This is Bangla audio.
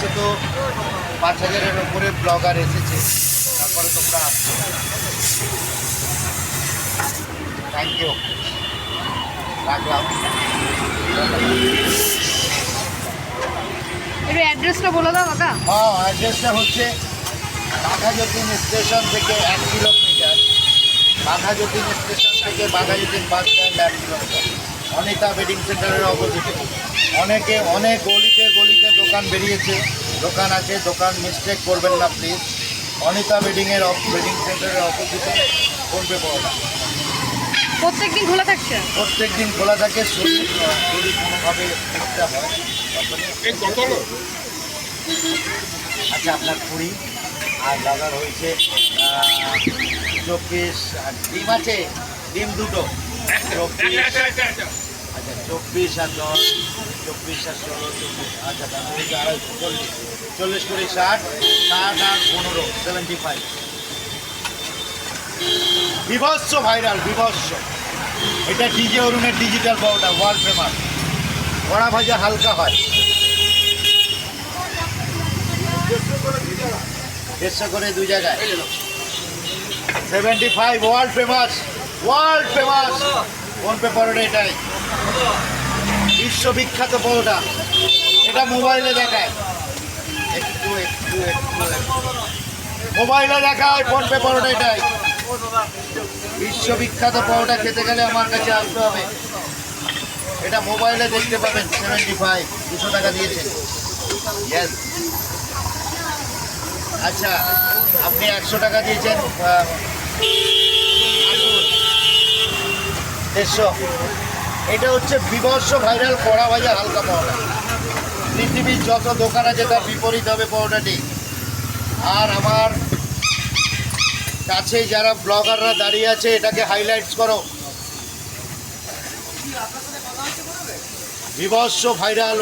কাছে তো পাঁচ হাজারের ওপরে ব্লগার এসেছে। তারপরে তোমরা আসছো থ্যাংক ইউ রাখলাম। একটু অ্যাড্রেসটা বলে দাও হ্যাঁ অ্যাড্রেসটা হচ্ছে বাঘাযতীন স্টেশন থেকে এক কিলোমিটার। বাঘাযতীন স্টেশন থেকে বাঘাযতীন বাস স্ট্যান্ড এক কিলোমিটার। অনিতা ওয়েডিং সেন্টারের অপোজিটে অনেকে অনেক গলিতে গলিতে দোকান বেরিয়েছে। দোকান আছে দোকান মিস্টেক করবেন না প্লিজ অনিতা ওয়েডিংয়ের ওয়েডিং সেন্টারের অপোজিটে ফোনপে পাওয়া প্রত্যেক দিন খোলা থাকছে? প্রত্যেক দিন খোলা থাকে শরীর যদি কোনোভাবে দেখতে হয় আচ্ছা আপনার কুড়ি আর দাদার হয়েছে চব্বিশ আর ডিম আছে? ডিম দুটো। চব্বিশ চব্বিশ আর দশ, চব্বিশ চল্লিশ। কুড়ি, ষাট ষাট আর পনেরো সেভেন্টি ফাইভ বিভৎস। ভাইরাল এটা ডিজে অরুণের ডিজিটাল পাউডার ওয়ার্ল্ড ফেমাস কড়া ভাজা হালকা হয়। দেড়শো করে দুই জায়গায়। Seventy five world famous world famous PhonePe পরোটা এটাই। বিশ্ববিখ্যাত পরোটা। এটা মোবাইলে দেখায়। একটু একটু একটু। মোবাইলে দেখায় ফোনপে পরোটা এটাই। বিশ্ববিখ্যাত পরোটা খেতে গেলে আমার কাছে আসতে হবে। এটা মোবাইলে দেখতে পাবেন সেভেন্টি ফাইভ দুশো টাকা দিয়েছেন ইয়েস আচ্ছা আপনি একশো টাকা দিয়েছেন দেড়শো। এটা হচ্ছে বিভৎস ভাইরাল কড়া ভাজা হালকা পাওয়া পৃথিবীর যত দোকান আছে তার বিপরীত হবে পাওনাটি আর আমার কাছে যারা ব্লগাররা দাঁড়িয়ে আছে, এটাকে হাইলাইটস করো। বিভৎস ভাইরাল